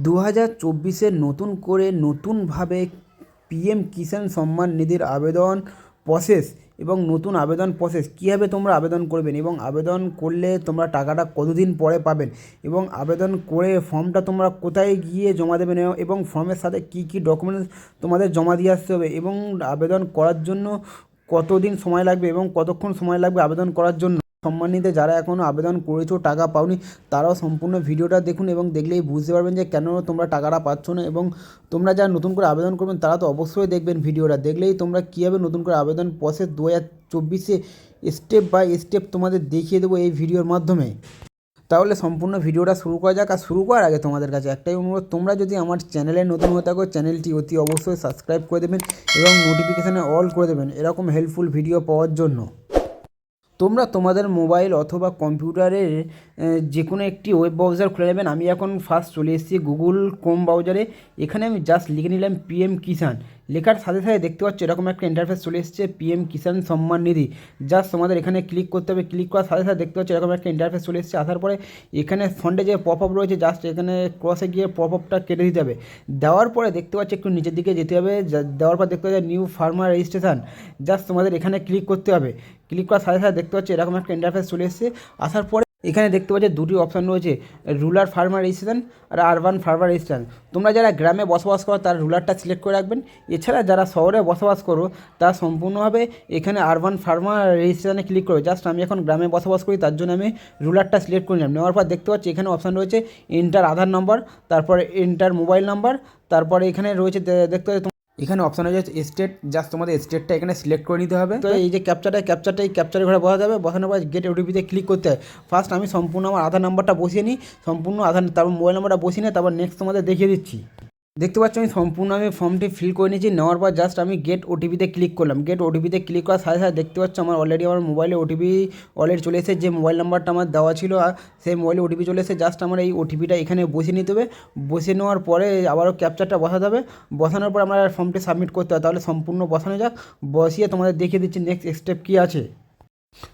দু হাজার চব্বিশে নতুন করে নতুনভাবে পিএম কিষাণ সম্মান নিধির আবেদন প্রসেস এবং নতুন আবেদন প্রসেস কীভাবে তোমরা আবেদন করবেন এবং আবেদন করলে তোমরা টাকাটা কতদিন পরে পাবেন এবং আবেদন করে ফর্মটা তোমরা কোথায় গিয়ে জমা দেবেন এবং- ফর্মের সাথে কী কী ডকুমেন্টস তোমাদের জমা দিয়ে আসতে হবে এবং আবেদন করার জন্য কতদিন সময় লাগবে এবং কতক্ষণ সময় লাগবে আবেদন করার জন্য? সম্মানিত যারা এখনও আবেদন করেছ, টাকা পাওনি, তারাও সম্পূর্ণ ভিডিওটা দেখুন এবং দেখলেই বুঝতে পারবেন যে কেন তোমরা টাকাটা পাচ্ছ না এবং তোমরা যারা নতুন করে আবেদন করবেন, তারা তো অবশ্যই দেখবেন ভিডিওটা। দেখলেই তোমরা কীভাবে নতুন করে আবেদন প্রসেস দু হাজার চব্বিশে স্টেপ বাই স্টেপ তোমাদের দেখিয়ে দেবো এই ভিডিওর মাধ্যমে। তাহলে সম্পূর্ণ ভিডিওটা শুরু করা যাক, আর শুরু করার আগে তোমাদের কাছে একটাই অনুরোধ, তোমরা যদি আমার চ্যানেলে নতুন হয়ে থাকো, চ্যানেলটি অতি অবশ্যই সাবস্ক্রাইব করে দেবেন এবং নোটিফিকেশানে অল করে দেবেন, এরকম হেল্পফুল ভিডিও পাওয়ার জন্য। তোমরা তোমাদের মোবাইল অথবা কম্পিউটারের যে কোনো একটি ওয়েব ব্রাউজার খুলে নেবেন। আমি এখন ফার্স্ট চলে এসেছি গুগল ক্রোম ব্রাউজারে এখানে আমি জাস্ট লিখে নিলাম পিএম কিষাণ লেখার সাথে সাথে দেখতে পাচ্ছ এরকম একটা ইন্টারফেস চলে এসেছে পিএম কিষাণ সম্মান নিধি জাস্ট তোমাদের এখানে ক্লিক করতে হবে ক্লিক করার সাথে সাথে দেখতে পাচ্ছ এরকম একটা ইন্টারফেস চলে এসেছে। আসার পরে এখানে ফন্ডে যে পপ আপ রয়েছে জাস্ট এখানে ক্রসে গিয়ে পপ আপটা কেটে দিতে হবে। দেওয়ার পরে দেখতে পাচ্ছ একটু নিচের দিকে যেতে হবে দেওয়ার পর দেখতে পাচ্ছ নিউ ফার্মার রেজিস্ট্রেশন জাস্ট তোমাদের এখানে ক্লিক করতে হবে। ক্লিক করার সাথে সাথে দেখতে পাচ্ছ এরকম একটা ইন্টারফেস চলে এসেছে। আসার পরে এখানে দেখতে পাচ্ছ দুটি অপশান রয়েছে রুলার ফার্মার রেজিস্ট্রেশন আর আরবান ফার্মার রেজিস্ট্রেশন তোমরা যারা গ্রামে বসবাস করো, তার রুলারটা সিলেক্ট করে রাখবেন। এছাড়া যারা শহরে বসবাস করো, তারা সম্পূর্ণভাবে এখানে আরবান ফার্মার রেজিস্ট্রেশনে ক্লিক করো জাস্ট আমি এখন গ্রামে বসবাস করি, তার জন্য আমি রুলারটা সিলেক্ট করে নিলাম। নেওয়ার পর দেখতে পাচ্ছি এখানে অপশান রয়েছে এন্টার আধার নম্বর তারপরে এন্টার মোবাইল নাম্বার তারপরে এখানে রয়েছে দেখতে এখানে অপশন হয়ে যাচ্ছে স্টেট জাস্ট তোমাদের স্টেটটা এখানে সিলেক্ট করে নিতে হবে। তো এই যে ক্যাপচারটা ক্যাপচারটা এই ক্যাপচারের ঘরে বসা যাবে বসানোর পর গেট ওটিপিতে ক্লিক করতে হয়। ফার্স্ট আমি সম্পূর্ণ আমার আধার নাম্বারটা বসিয়ে নিই। সম্পূর্ণ আধার, তারপর মোবাইল নাম্বারটা বসিয়ে নিয়ে তারপর নেক্সট তোমাদের দেখিয়ে দিচ্ছি। দেখতে পাচ্ছ আমি সম্পূর্ণ আমি ফর্মটি ফিল করে নিয়েছি। নেওয়ার পর জাস্ট আমি গেট ওটিপিতে ক্লিক করলাম। গেট ওটিপিতে ক্লিক করার সাথে সাথে দেখতে পাচ্ছ আমার অলরেডি আমার মোবাইলে ওটিপি অলরেডি চলে এসেছে। যে মোবাইল নাম্বারটা আমার দেওয়া ছিল, আর সেই মোবাইলে ওটিপি চলে এসেছে। জাস্ট আমার এই ওটিপিটা এখানে বসিয়ে নিতে হবে। বসিয়ে নেওয়ার পরে আবারও ক্যাপচারটা বসাতে হবে। বসানোর পর আমরা ফর্মটি সাবমিট করতে হবে। তাহলে সম্পূর্ণ বসানো যাক। বসিয়ে তোমাদের দেখিয়ে দিচ্ছি নেক্সট স্টেপ কী আছে।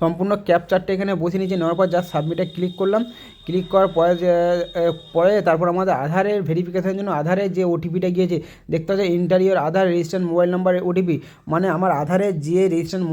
সম্পূর্ণ ক্যাপচারটা এখানে বসে নিয়েছি। নেওয়ার পর জাস্ট সাবমিটে ক্লিক করলাম। ক্লিক করার পরে পরে তারপর আমাদের আধারের ভেরিফিকেশানের জন্য আধারের যে ওটিপিটা গিয়েছে, দেখতে পাচ্ছি enter your Aadhaar registration mobile number OTP মানে আমার আধারের যে রেজিস্ট্রেশন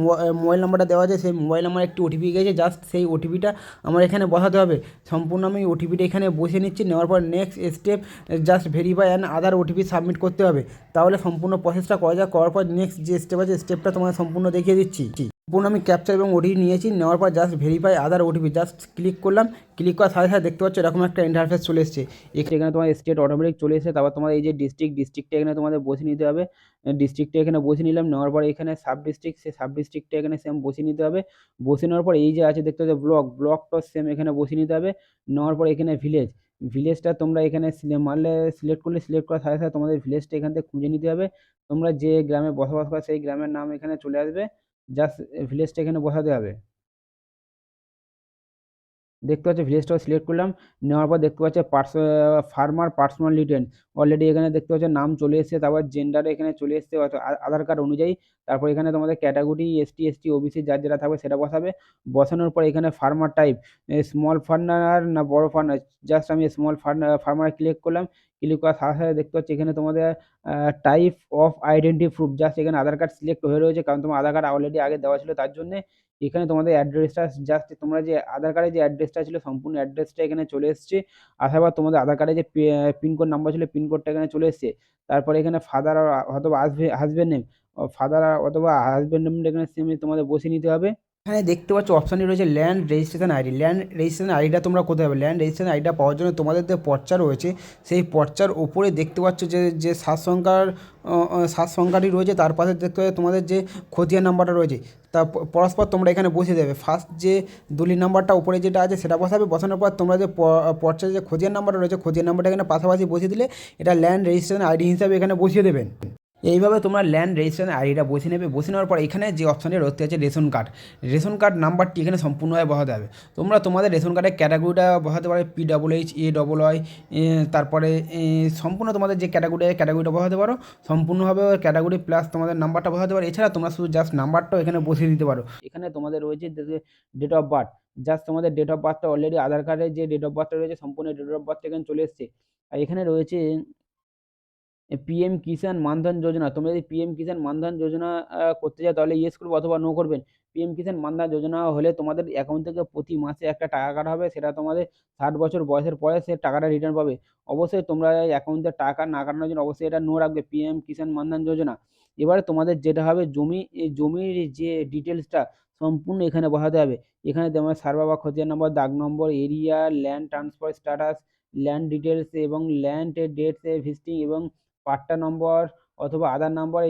মোবাইল নাম্বারটা দেওয়া আছে, সেই মোবাইল নাম্বার একটি ওটিপি গিয়েছে। জাস্ট সেই ওটিপিটা আমার এখানে বসাতে হবে। সম্পূর্ণ আমি ওটিপিটা এখানে বসে নিচ্ছি। নেওয়ার পর next step just verify and Aadhaar OTP submit করতে হবে। তাহলে সম্পূর্ণ প্রসেসটা করা যাক। করার পর নেক্সট যে স্টেপ আছে স্টেপটা তোমার সম্পূর্ণ দেখিয়ে দিচ্ছি। সম্পূর্ণ আমি ক্যাপচার এবং ওটিপি নিয়েছি। নেওয়ার পর just verify Aadhaar OTP just click করলাম। ক্লিক করার সাথে সাথে দেখতে পাচ্ছ এরকম একটা ইন্টারফেস চলে এসেছে। এখানে তোমার স্টেট অটোমেটিক চলে এসেছে, তারপর তোমার এই যে ডিস্ট্রিক্ট ডিস্ট্রিক্টটা এখানে তোমাদের বসে নিতে হবে। ডিস্ট্রিক্টটা এখানে বসে নিলাম। নেওয়ার পর এখানে সাব ডিস্ট্রিক্ট সেই সাব ডিস্ট্রিক্টটা এখানে সেম বসে নিতে হবে। বসে নেওয়ার পর এই যে আছে, দেখতে পাচ্ছ ব্লক ব্লকটা সেম এখানে বসে নিতে হবে। নেওয়ার পর এখানে ভিলেজ ভিলেজটা তোমরা এখানে মারলে সিলেক্ট করলে সিলেক্ট করার সাথে সাথে তোমাদের ভিলেজটা এখান থেকে খুঁজে নিতে হবে। তোমরা যে গ্রামে বসবাস করো, সেই গ্রামের নাম এখানে চলে আসবে। জাস্ট ভিলেজটা এখানে বসাতে হবে। দেখতে পাচ্ছ ভিলেজটাও সিলেক্ট করলাম। নেওয়ার পর দেখতে পাচ্ছ পার্স ফার্মার পার্সোনাল ডিটেলস অলরেডি এখানে দেখতে পাচ্ছ নাম চলে এসেছে, তারপর জেন্ডার এখানে চলে এসেছে আধার কার্ড অনুযায়ী। তারপর এখানে তোমাদের ক্যাটাগরি এসটি এসটি ওবিসি যার যেটা থাকবে সেটা বসাবে। বসানোর পর এখানে ফার্মার টাইপ স্মল ফার্মার না বড় ফার্মার জাস্ট আমি স্মল ফার্মার ক্লিক করলাম। ক্লিক করার সাথে সাথে দেখতে পাচ্ছি এখানে তোমাদের type of identity proof just এখানে আধার কার্ড সিলেক্ট হয়ে রয়েছে, কারণ তোমার আধার কার্ড অলরেডি আগে দেওয়া ছিল, তার জন্যে এখানে তোমাদের অ্যাড্রেসটা জাস্ট তোমরা যে আধার কার্ডে যে অ্যাড্রেসটা ছিল, সম্পূর্ণ অ্যাড্রেসটা এখানে চলে এসছে। আসার পর তোমাদের আধার কার্ডে যে পিনকোড নাম্বার ছিল পিনকোডটা এখানে চলে এসছে। তারপরে এখানে ফাদার অথবা হাজবেন্ড নেম ফাদার অথবা হাজবেন্ড নেমটা এখানে সেম তোমাদের বসিয়ে নিতে হবে। এখানে দেখতে পাচ্ছ অপশানটি রয়েছে land registration ID land registration আইডিটা তোমরা কোথায় হবে ল্যান্ড রেজিস্ট্রেশন আইডিটা পাওয়ার জন্য তোমাদের যে পর্চা রয়েছে, সেই পর্চার ওপরে দেখতে পাচ্ছ যে যে সাত সংখ্যার সাত সংখ্যাটি রয়েছে, তার পাশে দেখতে পাচ্ছ তোমাদের যে খতিয়ান নাম্বারটা রয়েছে। তা পরস্পর তোমরা এখানে বসিয়ে দেবে। ফার্স্ট যে দলিল নাম্বারটা উপরে যেটা আছে, সেটা বসাবে। বসানোর পর তোমরা যে পর্চার যে খতিয়ান নাম্বারটা রয়েছে খতিয়ান নাম্বারটা এখানে পাশাপাশি বসিয়ে দিলে, এটা ল্যান্ড রেজিস্ট্রেশন আইডি হিসাবে এখানে বসিয়ে দেবেন। এইভাবে তোমরা ল্যান্ড রেজিস্ট্রেশন আইডিটা বসে নেবে। বসে নেওয়ার পর এখানে যে অপশানটি রয়েছে আছে রেশন কার্ড রেশন কার্ড নাম্বারটি এখানে সম্পূর্ণভাবে বসাতে হবে। তোমরা তোমাদের রেশন কার্ডের ক্যাটাগরিটা বসাতে পারো P double H A double Y তারপরে সম্পূর্ণ তোমাদের যে ক্যাটাগরি ক্যাটাগরিটা বসাতে পারো, সম্পূর্ণভাবে ক্যাটাগরি প্লাস তোমাদের নাম্বারটা বসাতে পারো। এছাড়া তোমরা শুধু জাস্ট নাম্বারটাও এখানে বসিয়ে দিতে পারো। এখানে তোমাদের রয়েছে ডেট অফ বার্থ জাস্ট তোমাদের ডেট অফ বার্থটা অলরেডি আধার কার্ডের যে ডেট অফ বার্থটা রয়েছে, সম্পূর্ণ ডেট অফ বার্থটা এখানে চলে এসছে। আর এখানে রয়েছে পিএম কিষাণ মানধন যোজনা তোমরা যদি পিএম কিষাণ মানধন যোজনা করতে চাও, তাহলে ইয়েস করবে অথবা নো করবেন পিএম কিষাণ মানধন যোজনা হলে তোমাদের অ্যাকাউন্ট থেকে প্রতি মাসে একটা টাকা কাটা হবে। সেটা তোমাদের ষাট বছর বয়সের পরে সে টাকাটা রিটার্ন পাবে। অবশ্যই তোমরা অ্যাকাউন্টে টাকা না কাটানোর জন্য অবশ্যই এটা নো রাখবে পিএম কিষাণ মানধন যোজনা এবারে তোমাদের যেটা হবে, জমি জমির যে ডিটেলসটা সম্পূর্ণ এখানে বসাতে হবে। এখানে তোমার সার্ভে বা খতিয়ান নম্বর, দাগ নম্বর area land transfer status land details এবং ল্যান্ড ডেটস ভিজিটিং এবং পাট্টা নম্বর অথবা আধার নম্বর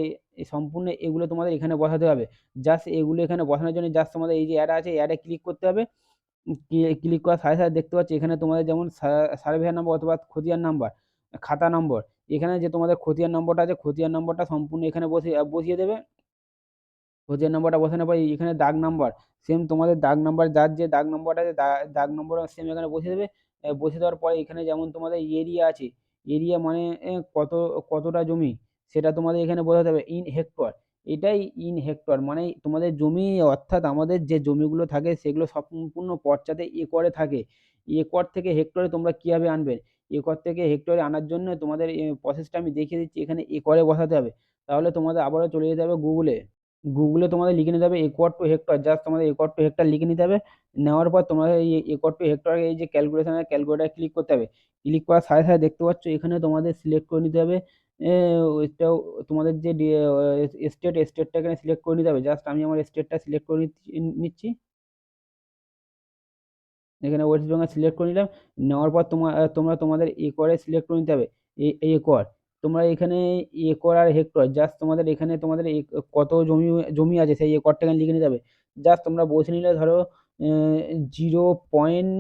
এই সম্পূর্ণ এগুলো তোমাদের এখানে বসাতে হবে। জাস্ট এগুলো এখানে বসানোর জন্য জাস্ট তোমাদের এই যে অ্যাড আছে অ্যাডে ক্লিক করতে হবে। ক্লিক করার সাথে সাথে দেখতে পাচ্ছি এখানে তোমাদের যেমন সার্ভেয়ার নম্বর অথবা খতিয়ান নাম্বার খাতা নম্বর এখানে যে তোমাদের খতিয়ান নম্বরটা আছে, খতিয়ান নম্বরটা সম্পূর্ণ এখানে বসিয়ে বসিয়ে দেবে। খতিয়ান নম্বরটা বসানোর পর এখানে দাগ নাম্বার সেম তোমাদের দাগ নাম্বার যার যে দাগ নম্বরটা আছে দাগ নম্বর সেম এখানে বসিয়ে দেবে। বসিয়ে দেওয়ার পরে এখানে যেমন তোমাদের এরিয়া আছে এরিয়া মানে কত, কতটা জমি? সেটা তোমাদের এখানে বোঝাতে হবে। In hectare. এটাই ইন হেক্টর। মানে তোমাদের জমি, অর্থাৎ আমাদের যে জমিগুলো থাকে, সেগুলো সম্পূর্ণ পর্চাতে একরে থাকে। একর থেকে হেক্টরে তোমরা কীভাবে আনবে? একর থেকে হেক্টরে আনার জন্য তোমাদের প্রসেসটা আমি দেখিয়ে দিচ্ছি। এখানে একরে বসাতে হবে। তাহলে তোমাদের আবারও চলে যেতে হবে গুগলে গুগলে তোমাদের লিখে নিতে হবে একর টু হেক্টর জাস্ট তোমাদের একর টু হেক্টর লিখে নিতে হবে। নেওয়ার পর তোমাদের এই একর টু হেক্টর এই যে ক্যালকুলেশনের ক্যালকুলেটার ক্লিক করতে হবে। ক্লিক করার সাথে সাথে দেখতে পাচ্ছ এখানে তোমাদের সিলেক্ট করে নিতে হবে। ওইটাও তোমাদের যে স্টেট স্টেটটা এখানে সিলেক্ট করে নিতে হবে। জাস্ট আমি আমার স্টেটটা সিলেক্ট করে নিচ্ছি- এখানে ওয়েস্ট বেঙ্গল সিলেক্ট করে নিলাম। নেওয়ার পর তোমার তোমরা তোমাদের একরে সিলেক্ট করে নিতে হবে। এই একর তোমরা এখানে একর আর হেক্টর জাস্ট তোমাদের এখানে তোমাদের কত জমি জমি আছে সেই একরটা এখানে লিখে নিতে হবে জাস্ট তোমরা বসে নিলে ধরো zero point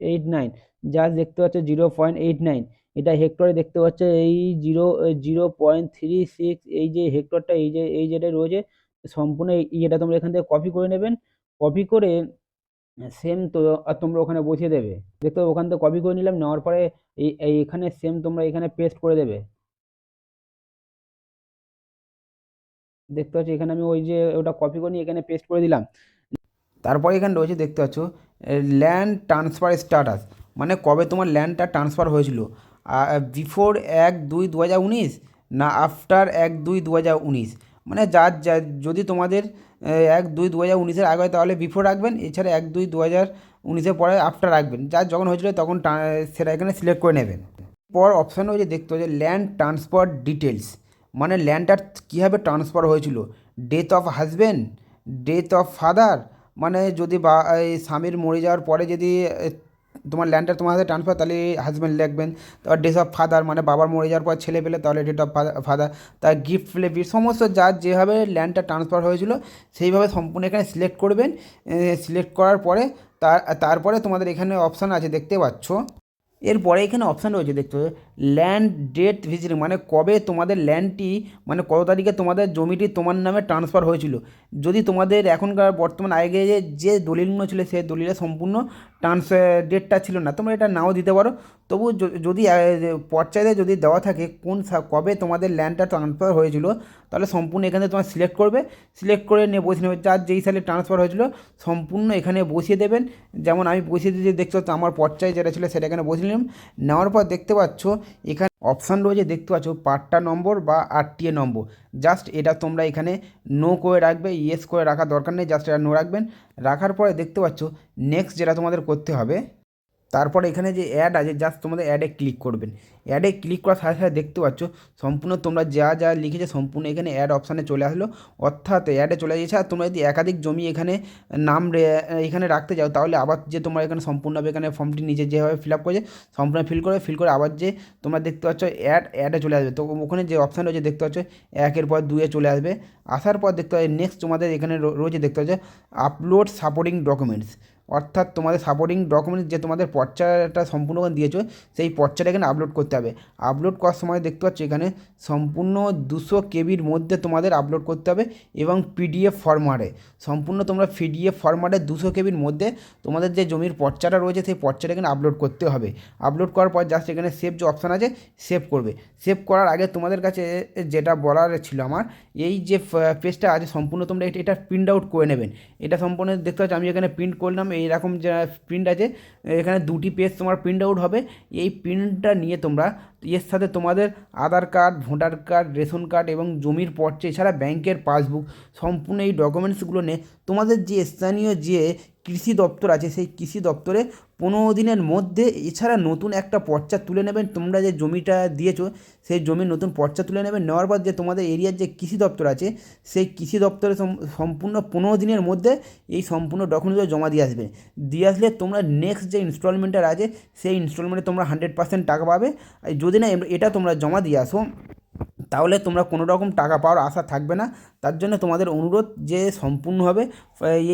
eight nine just দেখতে পাচ্ছ জিরো পয়েন্ট এইট নাইন এটা হেক্টরে দেখতে পাচ্ছ এই zero zero point three six এই যে হেক্টরটা, এই যে, এই যেটা রয়েছে, সম্পূর্ণ এটা তোমরা এখান থেকে কপি করে নেবেন। কপি করে সেম তো, আর তোমরা ওখানে বসিয়ে দেবে। দেখতে পাবে ওখান থেকে কপি করে নিলাম, নেওয়ার পরে এই এই এখানে সেম তোমরা এখানে পেস্ট করে দেবে। দেখতে পাচ্ছ, এখানে আমি ওই যে ওটা কপি করে নিয়ে এখানে পেস্ট করে দিলাম। তারপরে এখানে রয়েছে, দেখতে পাচ্ছ ল্যান্ড ট্রান্সফার স্ট্যাটাস মানে কবে তোমার ল্যান্ডটা ট্রান্সফার হয়েছিল? বিফোর এক দুই দু হাজার উনিশ না আফটার এক দুই দু হাজার উনিশ? মানে যার যা, যদি তোমাদের এক দুই দু হাজার উনিশের আগে হয় তাহলে বিফোর রাখবেন, এছাড়া এক দুই দু হাজার উনিশের পরে আফটার রাখবেন। যার যখন হয়েছিল তখন সেটা এখানে সিলেক্ট করে নেবেন। পর অপশান রয়েছে দেখতে হচ্ছে ল্যান্ড ট্রান্সফার ডিটেলস মানে ল্যান্ডটার কীভাবে ট্রান্সফার হয়েছিল। Death of husband death of father মানে যদি বা স্বামীর মরে যাওয়ার পরে যদি তোমার ল্যান্ডটা তোমার হাতে ট্রান্সফার তাহলে হাজব্যান্ড লিখবেন। তারপর ডেস অফ ফাদার মানে বাবার মরে যাওয়ার পর ছেলে পেলে, তাহলে ডেট অফ ফাদার তার গিফট ফ্লেভি সমস্ত যার যেভাবে ল্যান্ডটা ট্রান্সফার হয়েছিল, সেইভাবে সম্পূর্ণ এখানে সিলেক্ট করবেন। সিলেক্ট করার পরে তার, তারপরে তোমাদের এখানে অপশান আছে, দেখতে পাচ্ছ? এরপরে এখানে অপশান রয়েছে, দেখতে ল্যান্ড ডেট ভিজিটিং মানে কবে তোমাদের ল্যান্ডটি মানে কত তারিখে তোমাদের জমিটি তোমার নামে ট্রান্সফার হয়েছিল। যদি তোমাদের এখনকার বর্তমান আগে যে দলিলগুলো ছিল, সেই দলিলে সম্পূর্ণ ট্রান্স ডেটটা ছিল না। তোমরা এটা নাও দিতে পারো। তবু যদি পর্যায়ে যদি দেওয়া থাকে কোন কবে তোমাদের ল্যান্ডটা ট্রান্সফার হয়েছিল, তাহলে সম্পূর্ণ এখানে তোমার সিলেক্ট করবে। সিলেক্ট করে নিয়ে বসিয়ে নেবে। যার যেই সালে ট্রান্সফার হয়েছিল, সম্পূর্ণ এখানে বসিয়ে দেবেন। যেমন আমি বসিয়ে দিয়ে দেখতে পাচ্ছ আমার পর্যায়ে যেটা ছিল, সেটা এখানে বসিয়ে নিলাম। নেওয়ার পর দেখতে পাচ্ছ এখানে অপশান রয়েছে, দেখতে পাচ্ছ পাট্টা নম্বর বা আরটিএ নম্বর। জাস্ট এটা তোমরা এখানে নো করে রাখবে ইয়েস করে রাখার দরকার নেই জাস্ট এটা নো রাখবেন। রাখার পরে দেখতে পাচ্ছ নেক্সট যেটা তোমাদের করতে হবে তারপরে এখানে যে অ্যাড আছে জাস্ট তোমাদের অ্যাডে ক্লিক করবেন। অ্যাডে ক্লিক করার সাথে সাথে দেখতে পাচ্ছ, সম্পূর্ণ তোমরা যা যা লিখেছে সম্পূর্ণ এখানে অ্যাড অপশানে চলে আসলো। অর্থাৎ অ্যাডে চলে গেছে, আর তোমরা যদি একাধিক জমি এখানে নাম এখানে রাখতে যাও, তাহলে আবার যে তোমরা এখানে সম্পূর্ণভাবে এখানে ফর্মটি নিজে যেভাবে ফিল আপ করেছে, সম্পূর্ণ ফিল করে ফিল করে আবার যে তোমরা দেখতে পাচ্ছ অ্যাড অ্যাডে চলে আসবে। তো ওখানে যে অপশান রয়েছে দেখতে পাচ্ছ, একের পর দুয়ে চলে আসবে। আসার পর দেখতে পাচ্ছ নেক্সট তোমাদের এখানে রয়েছে দেখতে পাচ্ছ আপলোড সাপোর্টিং ডকুমেন্টস অর্থাৎ তোমাদের সাপোর্টিং ডকুমেন্টস যে তোমাদের পর্চাটা সম্পূর্ণ দিয়েছ, সেই পর্চাটা এখানে আপলোড করতে হবে। আপলোড করার সময় দেখতে পাচ্ছ এখানে সম্পূর্ণ দুশো কেবির মধ্যে তোমাদের আপলোড করতে হবে এবং পিডিএফ ফরম্যাটে সম্পূর্ণ তোমরা পিডিএফ ফরম্যাটে দুশো কেবির মধ্যে তোমাদের যে জমির পর্চাটা রয়েছে, সেই পর্চাটা এখানে আপলোড করতে হবে। আপলোড করার পর জাস্ট এখানে সেভ যে অপশান আছে সেভ করবে। সেভ করার আগে তোমাদের কাছে যেটা বলার ছিল আমার, এই যে পেজটা আছে, সম্পূর্ণ তোমরা এটা প্রিন্ট আউট করে নেবেন। এটা সম্পূর্ণ দেখতে পাচ্ছ, আমি এখানে প্রিন্ট করলাম এইরকম যে প্রিন্ট আছে, এখানে দুটি পেজ তোমার প্রিন্ট আউট হবে। এই প্রিন্টটা নিয়ে তোমরা, এর সাথে তোমাদের Aadhaar card voter card ration card এবং জমির পর্চা এছাড়া ব্যাংকের পাসবুক সম্পূর্ণ এই ডকুমেন্টসগুলো নিয়ে তোমাদের যে স্থানীয় যে কৃষি দপ্তর আছে, সেই কৃষি দপ্তরে পনেরো দিনের মধ্যে এছাড়া নতুন একটা পর্চা তুলে নেবেন। তোমরা যে জমিটা দিয়েছ, সেই জমির নতুন পর্চা তুলে নেবেন। নেওয়ার পর যে তোমাদের এরিয়ার যে কৃষি দপ্তর আছে, সেই কৃষি দপ্তরে সম্পূর্ণ পনেরো দিনের মধ্যে এই সম্পূর্ণ ডকুমেন্টগুলো জমা দিয়ে আসবে। দিয়ে আসলে তোমরা নেক্সট যে ইনস্টলমেন্টটা আছে, সেই ইনস্টলমেন্টে তোমরা হান্ড্রেড পার্সেন্ট টাকা পাবে। যদি না এটা তোমরা জমা দিয়ে আসো। তাহলে তোমরা কোনো রকম টাকা পাওয়ার আশা থাকবে না। তার জন্য তোমাদের অনুরোধ যে সম্পূর্ণভাবে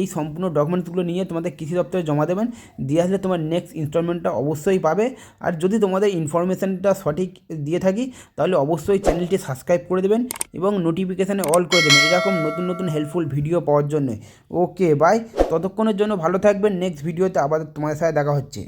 এই সম্পূর্ণ ডকুমেন্টসগুলো নিয়ে তোমাদের কৃষি দপ্তরে জমা দেবেন। দিয়ে আসলে তোমার নেক্সট ইনস্টলমেন্টটা অবশ্যই পাবে। আর যদি তোমাদের ইনফরমেশানটা সঠিক দিয়ে থাকি, তাহলে অবশ্যই চ্যানেলটি সাবস্ক্রাইব করে দেবেন এবং নোটিফিকেশানে অল করে দেবেন, এরকম নতুন নতুন হেল্পফুল ভিডিও পাওয়ার জন্য। ওকে বাই ততক্ষণের জন্য ভালো থাকবেন। নেক্সট ভিডিওতে আবার তোমাদের সাথে দেখা হচ্ছে।